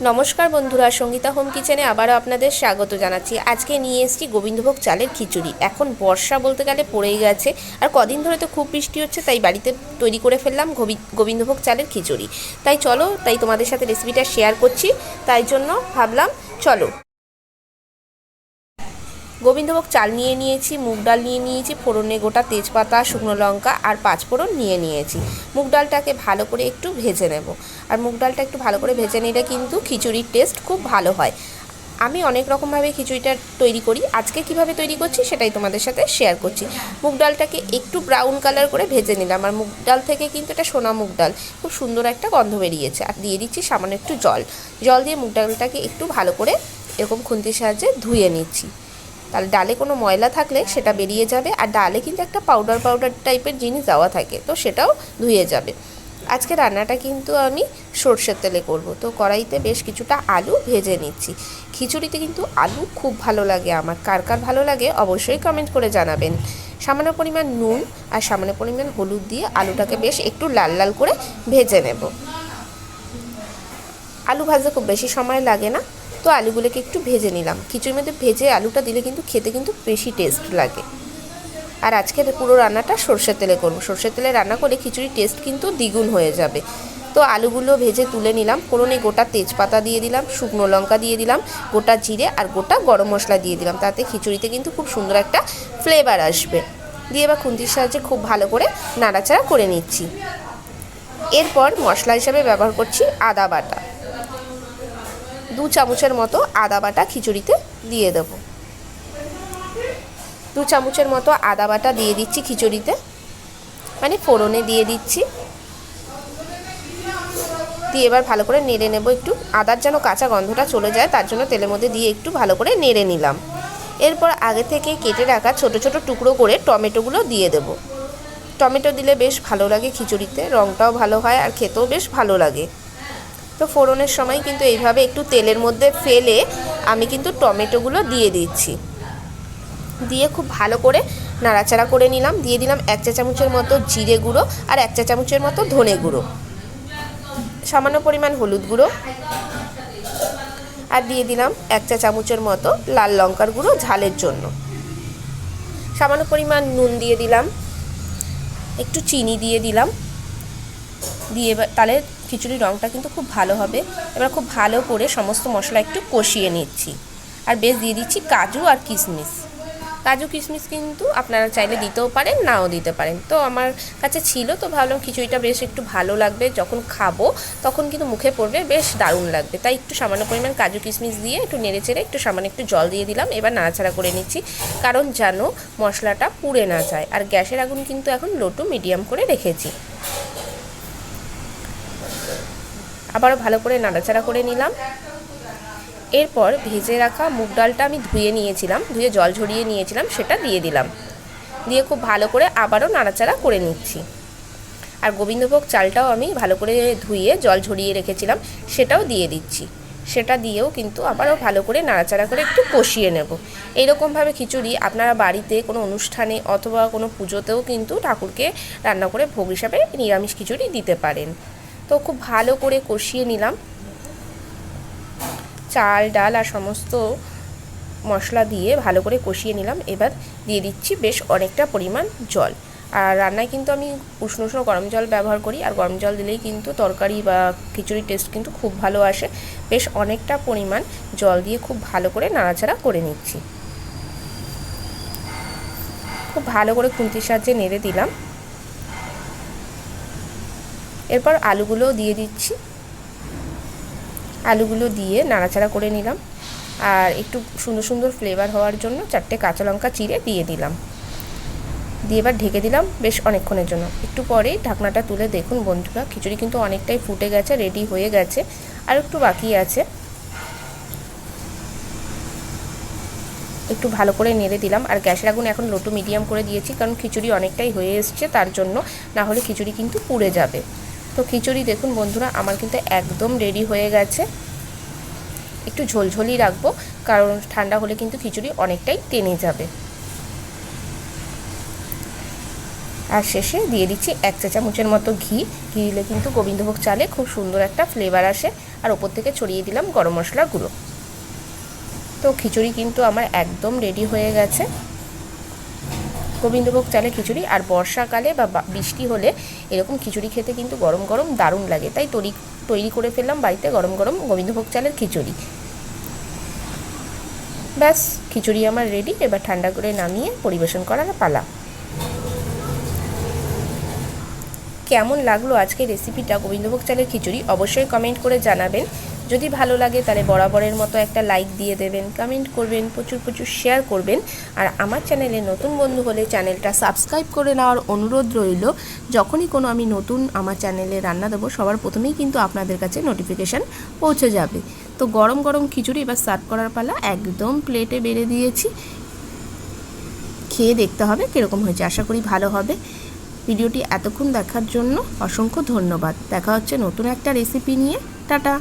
নমস্কার বন্ধুরা, সঙ্গীতা হোম কিচেনে আবারও আপনাদের স্বাগত জানাচ্ছি। আজকে নিয়ে এসছি গোবিন্দভোগ চালের খিচুড়ি। এখন বর্ষা বলতে গেলে পড়েই গেছে, আর কদিন ধরে তো খুব বৃষ্টি হচ্ছে, তাই বাড়িতে তৈরি করে ফেললাম গোবি- গোবিন্দভোগ চালের খিচুড়ি। তাই চলো, তাই তোমাদের সাথে রেসিপিটা শেয়ার করছি, তাই জন্য ভাবলাম চলো গোবিন্দভোগ চাল নিয়ে নিয়েছি, মুগ ডাল নিয়ে নিয়েছি, ফোড়নে গোটা তেজপাতা, শুকনো লঙ্কা আর পাঁচ ফোড়ন নিয়ে নিয়েছি। মুগ ডালটাকে ভালো করে একটু ভেজে নেব। আর মুগ ডালটা একটু ভালো করে ভেজে নিলে কিন্তু খিচুড়ির টেস্ট খুব ভালো হয়। আমি অনেক রকমভাবে খিচুড়িটা তৈরি করি। আজকে কীভাবে তৈরি করছি সেটাই তোমাদের সাথে শেয়ার করছি। মুগ ডালটাকে একটু ব্রাউন কালার করে ভেজে নিলাম। আর মুগ ডাল থেকে কিন্তু এটা সোনা মুগ ডাল। খুব সুন্দর একটা গন্ধ বেরিয়েছে। আর দিয়ে দিচ্ছি সামান্য একটু জল। জল দিয়ে মুগ ডালটাকে একটু ভালো করে এরকম খুন্তির সাহায্যে ধুয়ে নিচ্ছি। তাহলে ডালে কোনো ময়লা থাকলে সেটা বেরিয়ে যাবে আর ডালে কিন্তু একটা পাউডার পাউডার টাইপের জিনিস দেওয়া থাকে, তো সেটাও ধুয়ে যাবে। আজকে রান্নাটা কিন্তু আমি সর্ষের তেলে করব, তো কড়াইতে বেশ কিছুটা আলু ভেজে নিচ্ছি। খিচুড়িতে কিন্তু আলু খুব ভালো লাগে আমার, কার কার ভালো লাগে অবশ্যই কমেন্ট করে জানাবেন। সামান্য পরিমাণ নুন আর সামান্য পরিমাণ হলুদ দিয়ে আলুটাকে বেশ একটু লাল লাল করে ভেজে নেব। আলু ভাজতে খুব বেশি সময় লাগে না তো আলুগুলোকে একটু ভেজে নিলাম। খিচুড়ির মধ্যে ভেজে আলুটা দিলে কিন্তু খেতে কিন্তু বেশি টেস্ট লাগে। আর আজকের পুরো রান্নাটা সর্ষের তেলে করব। সর্ষের তেলে রান্না করলে খিচুড়ির টেস্ট কিন্তু দ্বিগুণ হয়ে যাবে। তো আলুগুলো ভেজে তুলে নিলাম। ফোড়নে গোটা তেজপাতা দিয়ে দিলাম, শুকনো লঙ্কা দিয়ে দিলাম, গোটা জিরে আর গোটা গরম মশলা দিয়ে দিলাম। তাতে খিচুড়িতে কিন্তু খুব সুন্দর একটা ফ্লেভার আসবে। দিয়ে এবার খুন্তির সাহায্যে খুব ভালো করে নাড়াচাড়া করে নিচ্ছি। এরপর মশলা হিসাবে ব্যবহার করছি আদা বাটা। দু চামচের মতো আদা বাটা খিচুড়িতে দিয়ে দেব। দু চামচের মতো আদা বাটা দিয়ে দিচ্ছি খিচুড়িতে। মানে ফোড়নে দিয়ে দিচ্ছি। দিয়ে এবার ভালো করে নেড়ে নেব একটু। আদার যেন কাঁচা গন্ধটা চলে যায়, তার জন্য তেলের মধ্যে দিয়ে একটু ভালো করে নেড়ে নিলাম। এরপর আগে থেকে কেটে রাখা ছোট ছোট টুকরো করে টমেটোগুলো দিয়ে দেব। টমেটো দিলে বেশ ভালো লাগে খিচুড়িতে, রঙটাও ভালো হয় আর খেতেও বেশ ভালো লাগে। তো ফোড়নের সময় কিন্তু এইভাবে একটু তেলের মধ্যে ফেলে আমি কিন্তু টমেটোগুলো দিয়ে দিচ্ছি। দিয়ে খুব ভালো করে নাড়াচাড়া করে নিলাম। দিয়ে দিলাম এক চা চামচের মতো জিরে গুঁড়ো আর এক চা চামচের মতো ধনে গুঁড়ো। সামান্য পরিমাণ হলুদ গুঁড়ো। আর দিয়ে দিলাম এক চা চামচের মতো লাল লঙ্কার গুঁড়ো ঝালের জন্য। সামান্য পরিমাণ নুন দিয়ে দিলাম। একটু চিনি দিয়ে দিলাম। দিয়ে এবার তাহলে খিচুড়ির রঙটা কিন্তু খুব ভালো হবে। এবার খুব ভালো করে সমস্ত মশলা একটু কষিয়ে নিচ্ছি। আর বেশ দিয়ে দিচ্ছি কাজু আর কিশমিশ। কাজু, কিশমিশ কিন্তু আপনারা চাইলে দিতেও পারেন, নাও দিতে পারেন। তো আমার কাছে ছিল, তো ভাবলাম খিচুড়িটা বেশ একটু ভালো লাগবে। যখন খাব তখন কিন্তু মুখে পড়বে, বেশ দারুণ লাগবে। তাই একটু সামান্য পরিমাণ কাজু, কিশমিশ দিয়ে একটু নেড়ে চেড়ে একটু সামান্য একটু জল দিয়ে দিলাম। এবার নাড়াচাড়া করে নিচ্ছি। কারণ যেন মশলাটা পুড়ে না যায়। আর গ্যাসের আগুন কিন্তু এখন লো টু মিডিয়াম করে রেখেছি। আবারও ভালো করে নাড়াচাড়া করে নিলাম। এরপর ভেজে রাখা মুগ ডালটা আমি ধুয়ে নিয়েছিলাম, ধুয়ে জল ঝরিয়ে নিয়েছিলাম, সেটা দিয়ে দিলাম। দিয়ে খুব ভালো করে আবারও নাড়াচাড়া করে নিচ্ছি। আর গোবিন্দভোগ চালটাও আমি ভালো করে ধুয়ে জল ঝরিয়ে রেখেছিলাম, সেটাও দিয়ে দিচ্ছি। সেটা দিয়েও কিন্তু আবারও ভালো করে নাড়াচাড়া করে একটু কষিয়ে নেব। এইরকমভাবে খিচুড়ি আপনারা বাড়িতে কোনো অনুষ্ঠানে অথবা কোনো পুজোতেও কিন্তু ঠাকুরকে রান্না করে ভোগ হিসাবে নিরামিষ খিচুড়ি দিতে পারেন। তো খুব ভালো করে কষিয়ে নিলাম। চাল, ডাল আর সমস্ত মশলা দিয়ে ভালো করে কষিয়ে নিলাম। এবার দিয়ে দিচ্ছি বেশ অনেকটা পরিমাণ জল। আর রান্নায় কিন্তু আমি উষ্ণ উষ্ণ গরম জল ব্যবহার করি। আর গরম জল দিলেই কিন্তু তরকারি বা খিচুড়ির টেস্ট কিন্তু খুব ভালো আসে। বেশ অনেকটা পরিমাণ জল দিয়ে খুব ভালো করে নাড়াচাড়া করে নিচ্ছি। খুব ভালো করে খুন্তির সাহায্যে নেড়ে দিলাম। এরপর আলুগুলোও দিয়ে দিচ্ছি। আলুগুলো দিয়ে নাড়াচাড়া করে নিলাম। আর একটু সুন্দর সুন্দর ফ্লেভার হওয়ার জন্য চারটে কাঁচা লঙ্কা চিড়ে দিয়ে দিলাম। দিয়ে এবার ঢেকে দিলাম বেশ অনেকক্ষণের জন্য। একটু পরেই ঢাকনাটা তুলে দেখুন বন্ধুরা, খিচুড়ি কিন্তু অনেকটাই ফুটে গেছে রেডি হয়ে গেছে। আর একটু বাকি আছে। একটু ভালো করে নেড়ে দিলাম। আর গ্যাসের আগুন এখন লোটু মিডিয়াম করে দিয়েছি, কারণ খিচুড়ি অনেকটাই হয়ে এসছে তার জন্য। না হলে খিচুড়ি কিন্তু পুড়ে যাবে। তো খিচুড়ি দেখুন বন্ধুরা, আমার কিন্তু একদম রেডি হয়ে গেছে। একটু ঝোলঝোলই রাখব, কারণ ঠান্ডা হলে কিন্তু খিচুড়ি অনেকটাই টেনে যাবে। আর শেষে দিয়ে দিচ্ছি এক চা চামচের মতো ঘি। ঘি দিলে কিন্তু গোবিন্দভোগ চালে খুব সুন্দর একটা ফ্লেভার আসে। আর ওপর থেকে ছড়িয়ে দিলাম গরম মশলা গুঁড়ো। তো খিচুড়ি কিন্তু আমার একদম রেডি হয়ে গেছে। গোবিন্দভোগ চালে খিচুড়ি আর বর্ষাকালে বা বৃষ্টি হলে এরকম খিচুড়ি খেতে কিন্তু গরম গরম দারুণ লাগে। তাই তৈরি তৈরি করে ফেললাম বাড়িতে গরম গরম গোবিন্দভোগ চালের খিচুড়ি। ব্যাস, খিচুড়ি আমার রেডি এবার ঠান্ডা করে নামিয়ে পরিবেশন করার পালা। কেমন লাগল আজকের রেসিপিটা গোবিন্দভোগ চালের খিচুড়ি? অবশ্যই কমেন্ট করে জানাবেন। যদি ভালো লাগে তাহলে বরাবরের মতো একটা লাইক দিয়ে দেবেন কমেন্ট করবেন, প্রচুর প্রচুর শেয়ার করবেন। আর আমার চ্যানেলে নতুন বন্ধু হলে চ্যানেলটা সাবস্ক্রাইব করে নেওয়ার অনুরোধ রইল। যখনই কোনো আমি নতুন আমার চ্যানেলে রান্না দেবো, সবার প্রথমেই কিন্তু আপনাদের কাছে নোটিফিকেশান পৌঁছে যাবে। তো গরম গরম খিচুড়ি এবার সার্ভ করার পালা একদম প্লেটে বেড়ে দিয়েছি। খেয়ে দেখতে হবে কীরকম হয়েছে। আশা করি ভালো হবে। ভিডিওটি এতক্ষণ দেখার জন্য অসংখ্য ধন্যবাদ। দেখা হচ্ছে নতুন একটা রেসিপি নিয়ে। টাটা!